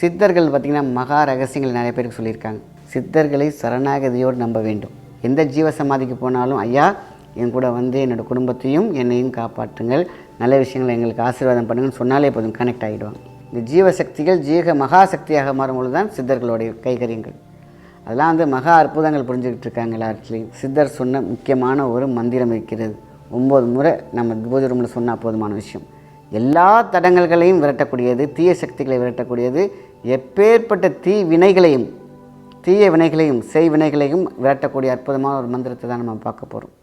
சித்தர்கள் பார்த்திங்கன்னா மகா ரகசியங்கள் நிறைய பேருக்கு சொல்லியிருக்காங்க. சித்தர்களை சரணாகதியோடு நம்ப வேண்டும். எந்த ஜீவ சமாதிக்கு போனாலும் ஐயா என் கூட வந்து என்னோடய குடும்பத்தையும் என்னையும் காப்பாற்றுங்கள். நல்ல விஷயங்களை எங்களுக்கு ஆசீர்வாதம் பண்ணுங்கன்னு சொன்னாலே போதும் கனெக்ட் ஆகிடுவாங்க. இந்த ஜீவசக்திகள் ஜீக மகா சக்தியாக மாறும்பொழுது தான் சித்தர்களுடைய கைகரியங்கள். அதெல்லாம் வந்து மகா அற்புதங்கள் புரிஞ்சுக்கிட்டு இருக்காங்க எல்லாத்துலேயும் சித்தர் சொன்ன முக்கியமான ஒரு மந்திரம் இருக்கிறது. ஒம்பது முறை நம்ம பூஜை ரூமில் சொன்னால் போதுமான விஷயம். எல்லா தடங்கல்களையும் விரட்டக்கூடியது தீய சக்திகளை விரட்டக்கூடியது எப்பேற்பட்ட தீ வினைகளையும் தீய வினைகளையும் செய் வினைகளையும் விரட்டக்கூடிய அற்புதமான ஒரு மந்திரத்தை தான் நம்ம பார்க்க போகிறோம்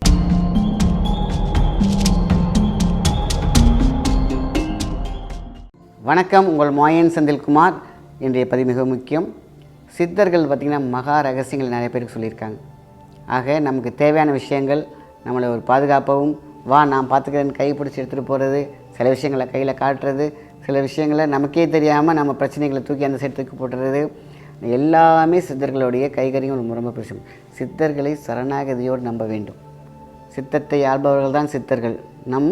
வணக்கம் உங்கள் மாயன் செந்தில்குமார். இன்றைய பதிவு மிக முக்கியம். சித்தர்கள் பார்த்திங்கன்னா மகா ரகசியங்கள் நிறைய பேருக்கு சொல்லியிருக்காங்க. ஆக நமக்கு தேவையான விஷயங்கள் நம்மளை ஒரு பாதுகாப்பாகவும் வா நான் பார்த்துக்கிறேன்னு கை பிடிச்சி எடுத்துகிட்டு போகிறது சில விஷயங்களை கையில் காட்டுறது சில விஷயங்களை நமக்கே தெரியாமல் நம்ம பிரச்சனைகளை தூக்கி அந்த சைடு தூக்கி போட்டுறது. எல்லாமே சித்தர்களுடைய கைகறியும் ரொம்ப ரொம்ப பிரச்சனை சித்தர்களை சரணாகதியோடு நம்ப வேண்டும். சித்தத்தை ஆள்பவர்கள் தான் சித்தர்கள். நம்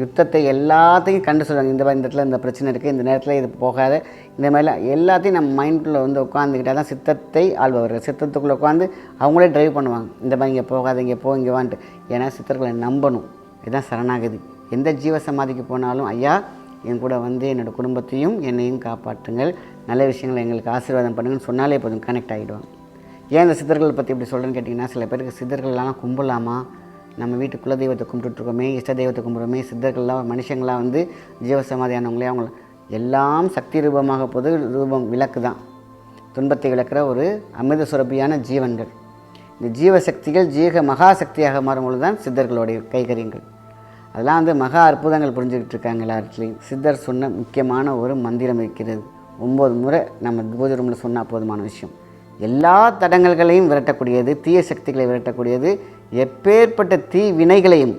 யுத்தத்தை எல்லாத்தையும் கண்டு சொல்லுவாங்க. இந்த மாதிரி இந்த இடத்துல இந்த பிரச்சனை இருக்குது இந்த நேரத்தில் இது போகாத. இந்த மாதிரிலாம் எல்லாத்தையும் நம்ம மைண்டுக்குள்ளே வந்து உட்காந்துக்கிட்டால் தான் சித்தத்தை ஆள்பவர்கள். சித்தத்துக்குள்ளே உட்காந்து அவங்களே ட்ரைவ் பண்ணுவாங்க. இந்த மாதிரி இங்கே போகாத இங்கே போ இங்கே வான்ட்டு. ஏன்னா சித்தர்களை நம்பணும். இதுதான் சரணாகதி. எந்த ஜீவ சமாதிக்கு போனாலும் ஐயா என் கூட வந்து என்னோடய குடும்பத்தையும் என்னையும் காப்பாற்றுங்கள். நல்ல விஷயங்களை எங்களுக்கு ஆசீர்வாதம் பண்ணுங்கன்னு சொன்னாலே போதும் கனெக்ட் ஆகிடுவாங்க ஏன் இந்த சித்தர்கள் பற்றி இப்படி சொல்கிறேன்னு கேட்டிங்கன்னா சில பேருக்கு சித்தர்கள்லாம் கும்பலாமா? நம்ம வீட்டு குல தெய்வத்தை கும்பிட்டுட்ருக்கோமே இஷ்ட தெய்வத்தை கும்பிட்றோமே சித்தர்கள்லாம் மனுஷங்களாக வந்து ஜீவசமாதியானவங்களே அவங்கள எல்லாம் சக்தி ரூபமாக போது ரூபம் விளக்கு தான். துன்பத்தை விளக்குற ஒரு அமிர்த சுரபியான ஜீவன்கள். இந்த ஜீவசக்திகள் ஜீக மகா சக்தியாக மாறும்பொழுது தான் சித்தர்களுடைய கைகரியங்கள். அதெல்லாம் வந்து மகா அற்புதங்கள் புரிஞ்சுக்கிட்டு இருக்காங்க எல்லாத்துலேயும் சித்தர் சொன்ன முக்கியமான ஒரு மந்திரம் இருக்கிறது. ஒம்பது முறை நம்ம பூஜை ரூமில் சொன்னால் போதுமான விஷயம். எல்லா தடங்கல்களையும் விரட்டக்கூடியது தீய சக்திகளை விரட்டக்கூடியது எப்பேற்பட்ட தீ வினைகளையும்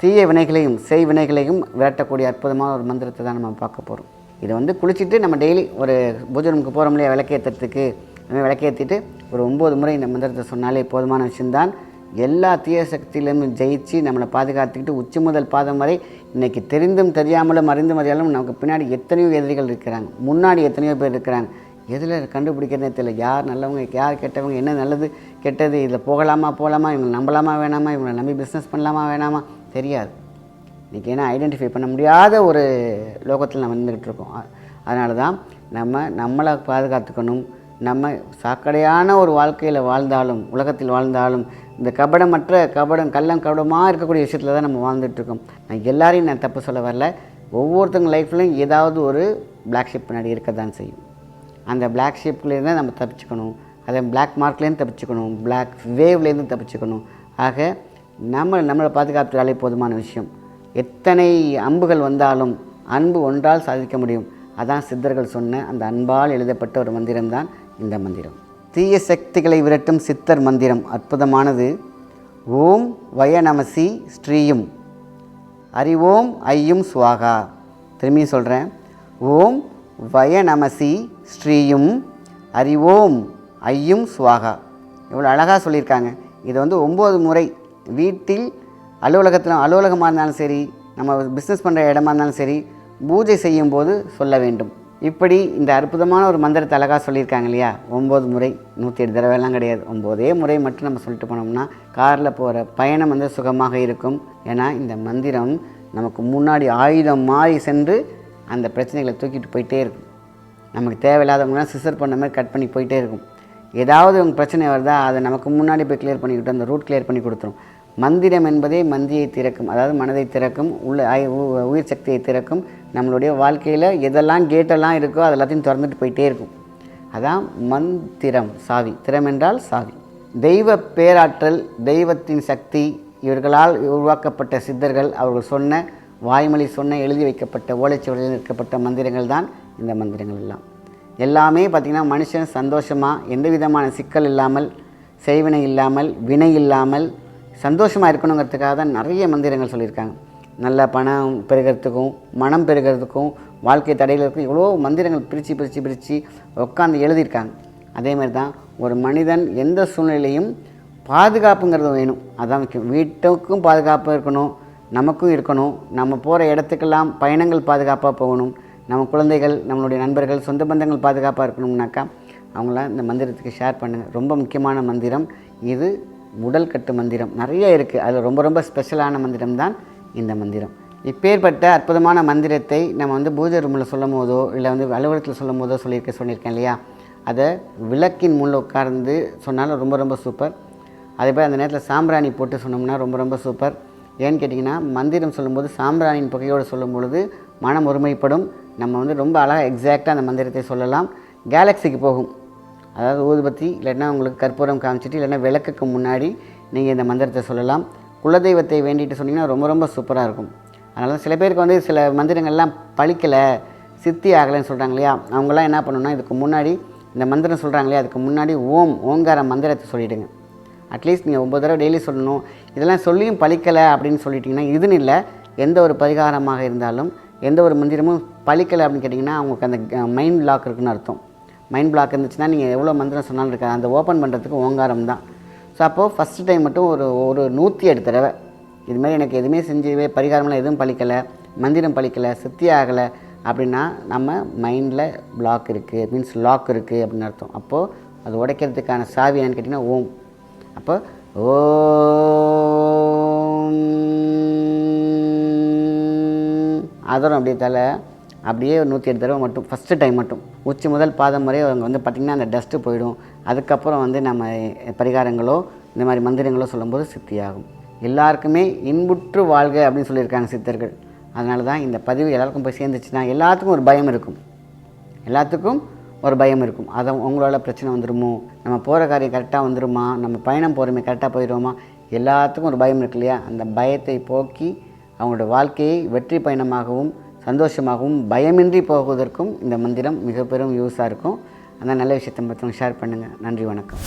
தீய வினைகளையும் செய் வினைகளையும் விரட்டக்கூடிய அற்புதமான ஒரு மந்திரத்தை தான் நம்ம பார்க்க போகிறோம் இதை வந்து குளிச்சுட்டு நம்ம டெய்லி ஒரு பூஜை ரூமுக்கு போகிறோம் இல்லையா விளக்கேற்றுறதுக்கு நம்ம விளக்கேற்றிட்டு ஒரு ஒம்பது முறை இந்த மந்திரத்தை சொன்னாலே போதுமான விஷயம்தான். எல்லா தீய சக்தியிலும் ஜெயிச்சு நம்மளை பாதுகாத்துக்கிட்டு உச்சி முதல் பாதம் வரை இன்றைக்கி தெரிந்தும் தெரியாமலும் அறிந்தும் அறியாமலும் நமக்கு பின்னாடி எத்தனையோ எதிரிகள் இருக்கிறாங்க. முன்னாடி எத்தனையோ பேர் இருக்கிறாங்க. எதில் கண்டுபிடிக்கிறதே தெரியல. யார் நல்லவங்க யார் கெட்டவங்க என்ன நல்லது கெட்டது இதில் போகலாமா போகலாமா இவங்களை நம்பலாமா வேணாமா இவங்களை நம்பி பிஸ்னஸ் பண்ணலாமா வேணாமா தெரியாது. இன்றைக்கி ஏன்னா ஐடென்டிஃபை பண்ண முடியாத ஒரு லோகத்தில் நம்ம இருந்துக்கிட்டு இருக்கோம். அதனால தான் நம்ம நம்மளை பாதுகாத்துக்கணும். நம்ம சாக்கடையான ஒரு வாழ்க்கையில் வாழ்ந்தாலும் உலகத்தில் வாழ்ந்தாலும் இந்த கபடமற்ற கபடம் கள்ளம் கபடமாக இருக்கக்கூடிய விஷயத்தில் தான் நம்ம வாழ்ந்துட்டுருக்கோம். நான் எல்லாரையும் நான் தப்பு சொல்ல வரல. ஒவ்வொருத்தவங்க லைஃப்லையும் ஏதாவது ஒரு பிளாக் ஷிப் பின்னாடி இருக்க தான் செய்யும். அந்த பிளாக் ஷிப்லேருந்து நம்ம தப்பிச்சுக்கணும். அதே பிளாக் மார்க்லேருந்து தப்பிச்சுக்கணும். பிளாக் வேவ்லேருந்து தப்பிச்சுக்கணும். ஆக நம்ம நம்மளை பாதுகாத்துட்டாலே போதுமான விஷயம். எத்தனை அம்புகள் வந்தாலும் அன்பு ஒன்றால் சாதிக்க முடியும். அதான் சித்தர்கள் சொன்ன அந்த அன்பால் எழுதப்பட்ட ஒரு மந்திரம் தான் இந்த மந்திரம். தீய சக்திகளை விரட்டும் சித்தர் மந்திரம் அற்புதமானது. ஓம் வயநமசி ஸ்ரீயும். அறிவோம் ஐயும் சுவாகா. திரும்பியும் சொல்கிறேன் ஓம் வயநமசி ஸ்ரீயும். அறிவோம் ஐயும் சுவாகா. இவ்வளோ அழகாக சொல்லியிருக்காங்க. இதை வந்து ஒம்பது முறை வீட்டில் அலுவலகத்தில் அலுவலகமாக இருந்தாலும் சரி நம்ம பிஸ்னஸ் பண்ணுற இடமா இருந்தாலும் சரி பூஜை செய்யும்போது சொல்ல வேண்டும். இப்படி இந்த அற்புதமான ஒரு மந்திரத்தை அழகாக சொல்லியிருக்காங்க இல்லையா? ஒம்பது முறை நூற்றி எட்டு தடவைலாம் கிடையாது. ஒம்போதே முறை மட்டும் நம்ம சொல்லிட்டு போனோம்னா காரில் போகிற பயணம் வந்து சுகமாக இருக்கும். ஏன்னா இந்த மந்திரம் நமக்கு முன்னாடி ஆயுதம் மாறி சென்று அந்த பிரச்சனைகளை தூக்கிட்டு போயிட்டே இருக்கும். நமக்கு தேவையில்லாதவங்களாம் சிசர் பண்ண மாதிரி கட் பண்ணி போயிட்டே இருக்கும். ஏதாவது உங்கள் பிரச்சனை வருதா அதை நமக்கு முன்னாடி போய் கிளியர் பண்ணிக்கிட்டு அந்த ரூட் கிளியர் பண்ணி கொடுத்துரும். மந்திரம் என்பதே மந்தியை திறக்கும். அதாவது மனதை திறக்கும் உள்ள உயிர் சக்தியை திறக்கும். நம்மளுடைய வாழ்க்கையில் எதெல்லாம் கேட்டெல்லாம் இருக்கோ அது எல்லாத்தையும் திறந்துட்டு போயிட்டே இருக்கும். அதான் மந்திரம் சாவி. திறம் என்றால் சாவி. தெய்வ பேராற்றல் தெய்வத்தின் சக்தி இவர்களால் உருவாக்கப்பட்ட சித்தர்கள் அவர்கள் சொன்ன வாய்மொழி சொன்ன எழுதி வைக்கப்பட்ட ஓலைச்சுவடியில் இருக்கப்பட்ட மந்திரங்கள் தான் இந்த மந்திரங்கள் எல்லாம். எல்லாமே பார்த்திங்கன்னா மனுஷன் சந்தோஷமாக எந்த விதமான சிக்கல் இல்லாமல் செய்வினை இல்லாமல் வினை இல்லாமல் சந்தோஷமாக இருக்கணுங்கிறதுக்காக தான் நிறைய மந்திரங்கள் சொல்லியிருக்காங்க. நல்ல பணம் பெருகிறதுக்கும் மனம் பெருகிறதுக்கும் வாழ்க்கை தடையில் இருக்கும் இவ்வளோ மந்திரங்கள் பிரித்து பிரித்து பிரித்து உட்காந்து எழுதியிருக்காங்க. அதே மாதிரி தான் ஒரு மனிதன் எந்த சூழ்நிலையும் பாதுகாப்புங்கிறது வேணும். அதான் முக்கியம். வீட்டுக்கும் பாதுகாப்பாக இருக்கணும் நமக்கும் இருக்கணும். நம்ம போகிற இடத்துக்கெல்லாம் பயணங்கள் பாதுகாப்பாக போகணும். நம்ம குழந்தைகள் நம்மளுடைய நண்பர்கள் சொந்த பந்தங்கள் பாதுகாப்பாக இருக்கணும்னாக்கா அவங்களாம் இந்த மந்திரத்துக்கு ஷேர் பண்ணுங்கள் ரொம்ப முக்கியமான மந்திரம். இது உடல் கட்டு மந்திரம் நிறைய இருக்குது அதில் ரொம்ப ரொம்ப ஸ்பெஷலான மந்திரம் தான் இந்த மந்திரம். இப்பேற்பட்ட அற்புதமான மந்திரத்தை நம்ம வந்து பூஜை ரூமில் சொல்லும் போதோ இல்லை வந்து அலுவலகத்தில் சொல்லும் போதோ சொல்லியிருக்க சொல்லியிருக்கேன் இல்லையா? அதை விளக்கின் முள் உட்கார்ந்து சொன்னாலும் ரொம்ப ரொம்ப சூப்பர் அதே போல் அந்த நேரத்தில் சாம்பிராணி போட்டு சொன்னோம்னா ரொம்ப ரொம்ப சூப்பர் ஏன்னு கேட்டிங்கன்னா மந்திரம் சொல்லும்போது சாம்பிராணியின் புகையோடு சொல்லும் பொழுது மனம் ஒருமைப்படும். நம்ம வந்து ரொம்ப அழகாக எக்ஸாக்டாக அந்த மந்திரத்தை சொல்லலாம். கேலக்ஸிக்கு போகும். அதாவது ஊதுபத்தி இல்லைன்னா உங்களுக்கு கற்பூரம் காமிச்சிட்டு இல்லைன்னா விளக்குக்கு முன்னாடி நீங்கள் இந்த மந்திரத்தை சொல்லலாம். குலதெய்வத்தை வேண்டிட்டு சொன்னீங்கன்னா ரொம்ப ரொம்ப சூப்பராக இருக்கும். அதனால் சில பேருக்கு வந்து சில மந்திரங்கள்லாம் பழிக்கலை சித்தி ஆகலைன்னு சொல்கிறாங்க இல்லையா? அவங்களாம் என்ன பண்ணணும்னா இதுக்கு முன்னாடி இந்த மந்திரம் சொல்கிறாங்க இல்லையா? அதுக்கு முன்னாடி ஓம் ஓங்கார மந்திரத்தை சொல்லிவிடுங்க அட்லீஸ்ட் நீங்கள் ஒம்பது தடவை டெய்லி சொல்லணும். இதெல்லாம் சொல்லியும் பழிக்கலை அப்படின்னு சொல்லிட்டிங்கன்னா இதுன்னு இல்லை. எந்த ஒரு பரிகாரமாக இருந்தாலும் எந்த ஒரு மந்திரமும் பழிக்கலை அப்படின்னு கேட்டிங்கன்னா அவங்களுக்கு அந்த மைண்ட் லாக் இருக்குன்னு அர்த்தம். மைண்ட் பிளாக் இருந்துச்சுன்னா நீங்கள் எவ்வளோ மந்திரம் சொன்னாலும் இருக்காது. அந்த ஓப்பன் பண்ணுறதுக்கு ஓங்காரம் தான். ஸோ அப்போது ஃபஸ்ட்டு டைம் மட்டும் ஒரு ஒரு நூற்றி எட்டு தடவை. இதுமாதிரி எனக்கு எதுவுமே செஞ்சவே பரிகாரம்லாம் எதுவும் பழிக்கலை. மந்திரம் பழிக்கலை சித்தி ஆகலை அப்படின்னா நம்ம மைண்டில் பிளாக் இருக்குது மீன்ஸ் லாக் இருக்குது அப்படின்னு அர்த்தம். அப்போது அது உடைக்கிறதுக்கான சாவி என்னன்னு கேட்டிங்கன்னா ஓம். அப்போ ஓம். அதரம் அப்படியே தலை அப்படியே நூற்றி எட்டு தடவை மட்டும் ஃபஸ்ட்டு டைம் மட்டும். உச்சி முதல் பாதம் வரை அவங்க வந்து பார்த்திங்கன்னா அந்த டஸ்ட்டு போயிடும். அதுக்கப்புறம் வந்து நம்ம பரிகாரங்களோ இந்த மாதிரி மந்திரங்களோ சொல்லும்போது சித்தியாகும். எல்லாருக்குமே இன்புற்று வாழ்க அப்படின்னு சொல்லியிருக்காங்க சித்தர்கள். அதனால தான் இந்த பதிவு எல்லாருக்கும் போய் சேர்ந்துச்சுன்னா எல்லாத்துக்கும் ஒரு பயம் இருக்கும். எல்லாத்துக்கும் ஒரு பயம் இருக்கும். அதை உங்களால் பிரச்சனை வந்துடுமோ நம்ம போகிற காரியம் கரெக்டாக வந்துடுமா நம்ம பயணம் போகிறோமே கரெக்டாக போயிடுவோமா? எல்லாத்துக்கும் ஒரு பயம் இருக்கு இல்லையா? அந்த பயத்தை போக்கி அவங்களோட வாழ்க்கையை வெற்றி பயணமாகவும் சந்தோஷமாகவும் பயமின்றி போவதற்கும் இந்த மந்திரம் மிக பெரும் யூஸாக இருக்கும். அந்த நல்ல விஷயத்தை மற்றவங்க ஷேர் பண்ணுங்கள் நன்றி வணக்கம்.